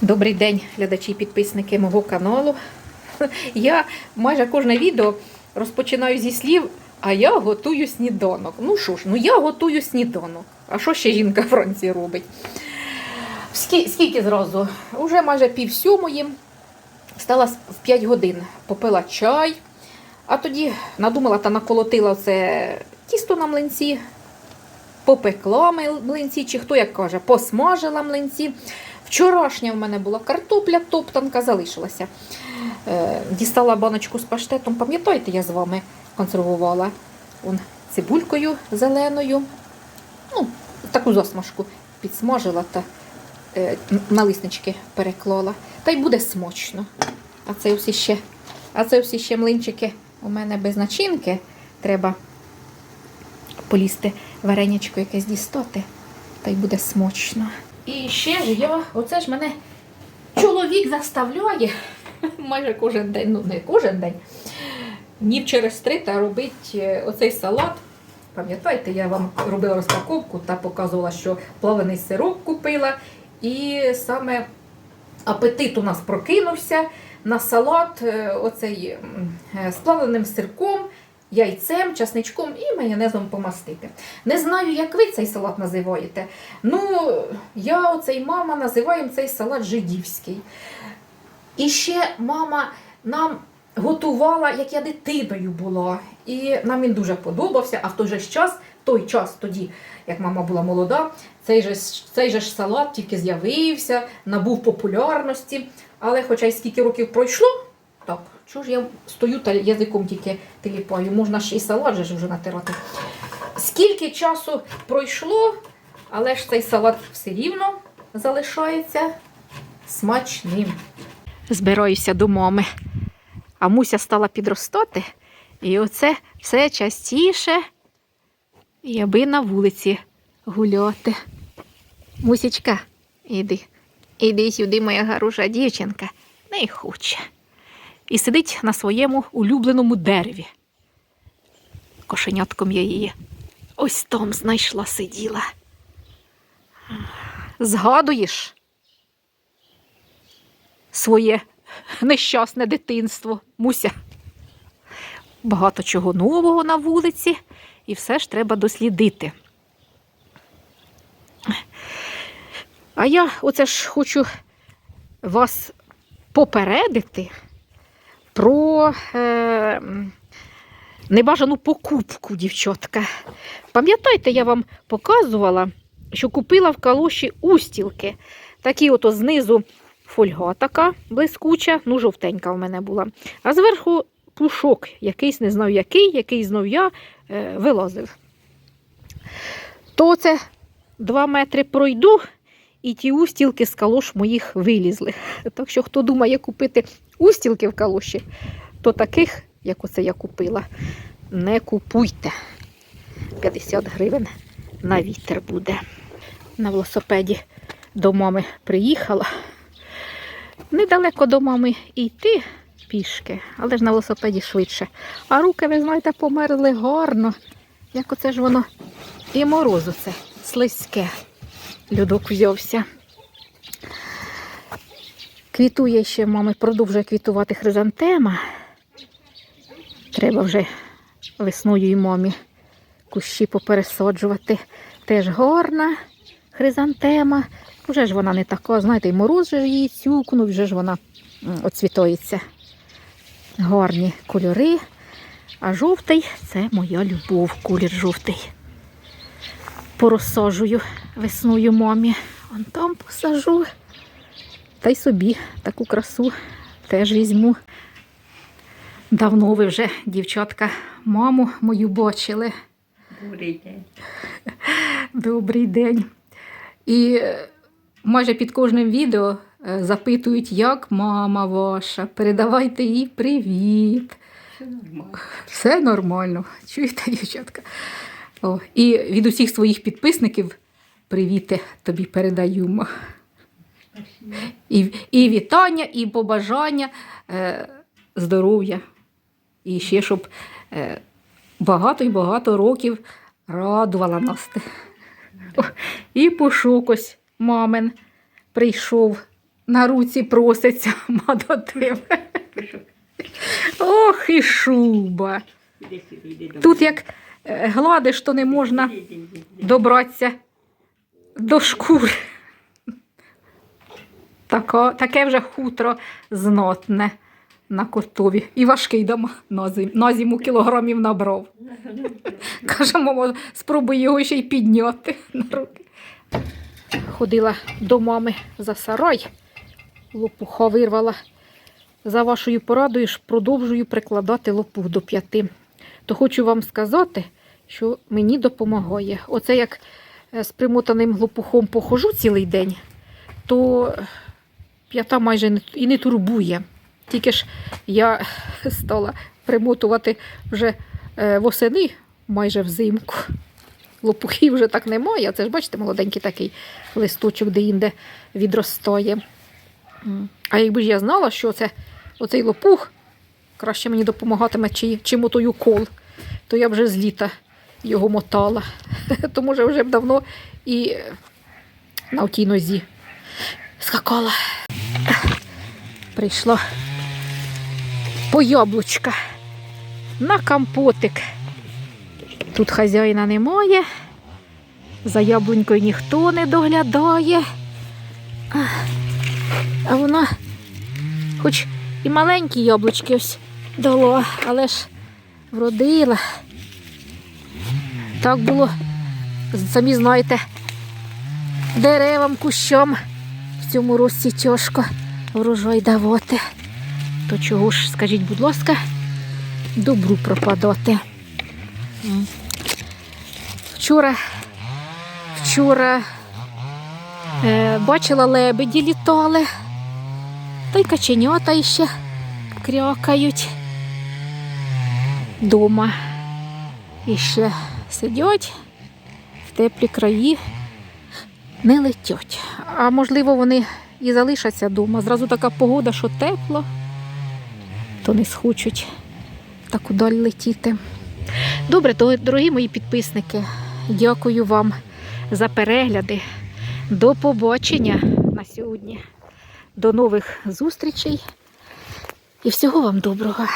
Добрий день, глядачі і підписники мого каналу. Я майже кожне відео розпочинаю зі слів, а я готую сніданок. Ну що ж, ну я готую сніданок. А що ще жінка Франції робить? Скільки, скільки зразу? Уже майже пів сьомої. Встала в 5 годин, попила чай, а тоді надумала та наколотила це тісто на млинці, попекла млинці, чи хто як каже, посмажила млинці. Вчорашня в мене була картопля, топтанка залишилася. Е, дістала баночку з паштетом, пам'ятаєте, я з вами консервувала Он, цибулькою зеленою. Ну, таку засмажку підсмажила та е, на лиснички переклала. Та й буде смачно. А це всі ще, а це всі ще млинчики у мене без начинки. Треба полізти варенячко якесь дістати, та й буде смачно. І ще ж я, оце ж мене чоловік заставляє майже кожен день, ну не кожен день, днів через три та робить е, оцей салат. Пам'ятаєте, я вам робила розпаковку та показувала, що плавлений сироп купила. І саме апетит у нас прокинувся на салат е, оцей е, з плавленим сирком, яйцем, часничком і майонезом помастити. Не знаю, як ви цей салат називаєте. Ну, я оцей мама називаємо цей салат жидівський. І ще мама нам готувала, як я дитиною була. І нам він дуже подобався, а в той же час, той час тоді, як мама була молода, цей же, цей же ж салат тільки з'явився, набув популярності. Але хоча й скільки років пройшло, так, чого ж я стою та язиком тільки теліпаю, можна ж і салат же вже натирати. Скільки часу пройшло, але ж цей салат все рівно залишається смачним. Збираюся до мами. А Муся стала підростати, і оце все частіше, яби на вулиці гуляти. Мусічка, іди, іди сюди, моя гаруша дівчинка, не хоче. І сидить на своєму улюбленому дереві. Кошенятком я її ось там знайшла, сиділа. Згадуєш своє нещасне дитинство, Муся. Багато чого нового на вулиці, і все ж треба дослідити. А я оце ж хочу вас попередити про е, небажану покупку, дівчатка. Пам'ятаєте, я вам показувала, що купила в калоші устілки. Такі ото знизу фольга така блискуча, ну жовтенька в мене була. А зверху пушок, якийсь не знаю який, який знов я е, вилазив. То це два метри пройду, і ті устілки з калош моїх вилізли. Так що, хто думає купити устілки в калоші, то таких, як оце я купила, не купуйте. 50 гривень на вітер буде. На велосипеді до мами приїхала. Недалеко до мами йти пішки, але ж на велосипеді швидше. А руки, ви знаєте, померли гарно. Як оце ж воно і морозу це слизьке. Людок взявся. Квітує ще, мами, продовжує квітувати хризантема. Треба вже весною і мамі кущі попересаджувати. Теж гарна хризантема. Вже ж вона не така, знаєте, і мороз же її цюкнув, вже ж вона м, оцвітається. Гарні кольори. А жовтий це моя любов, колір жовтий. Порозсаджую весною мамі. Вон там посажу. Та й собі таку красу теж візьму. Давно ви вже, дівчатка, маму мою бачили. Добрий день. Добрий день. І е, майже під кожним відео е, запитують, як мама ваша. Передавайте їй привіт. Все нормально. Все нормально. Чуєте, дівчатка? О, і від усіх своїх підписників привіти тобі передаємо. І, і вітання, і побажання е, здоров'я. І ще, щоб е, багато і багато років радувала нас. І пошук ось мамин прийшов на руці проситься ма до тебе. Ох, і шуба. Тут як е, гладиш, то не можна добратися до шкури. Тако, таке вже хутро знотне на котові. І важкий дома на, зиму кілограмів набрав. Каже, мамо, спробуй його ще й підняти на руки. Ходила до мами за сарай, лопуха вирвала. За вашою порадою ж продовжую прикладати лопух до п'яти. То хочу вам сказати, що мені допомагає. Оце як е, з примотаним лопухом похожу цілий день, то п'ята майже і не турбує. Тільки ж я стала примотувати вже е, восени, майже взимку. Лопухів вже так немає. Це ж, бачите, молоденький такий листочок, де інде відростає. А якби ж я знала, що це оцей лопух краще мені допомагатиме, чи, чим отой укол, то я вже з літа його мотала. То може вже б давно і е, на отій нозі скакала. Прийшла по яблучка на компотик. Тут хазяїна немає, за яблунькою ніхто не доглядає. А, вона хоч і маленькі яблучки ось дало, але ж вродила. Так було, самі знаєте, деревам, кущам в цьому році тяжко врожай давати. То чого ж, скажіть, будь ласка, добру пропадати. Вчора, вчора е, бачила лебеді літали, та й каченята іще крякають. Дома іще сидять в теплі краї, не летять. А можливо, вони і залишаться вдома. Зразу така погода, що тепло, то не схочуть так удаль летіти. Добре, то, дорогі мої підписники, дякую вам за перегляди. До побачення на сьогодні. До нових зустрічей і всього вам доброго.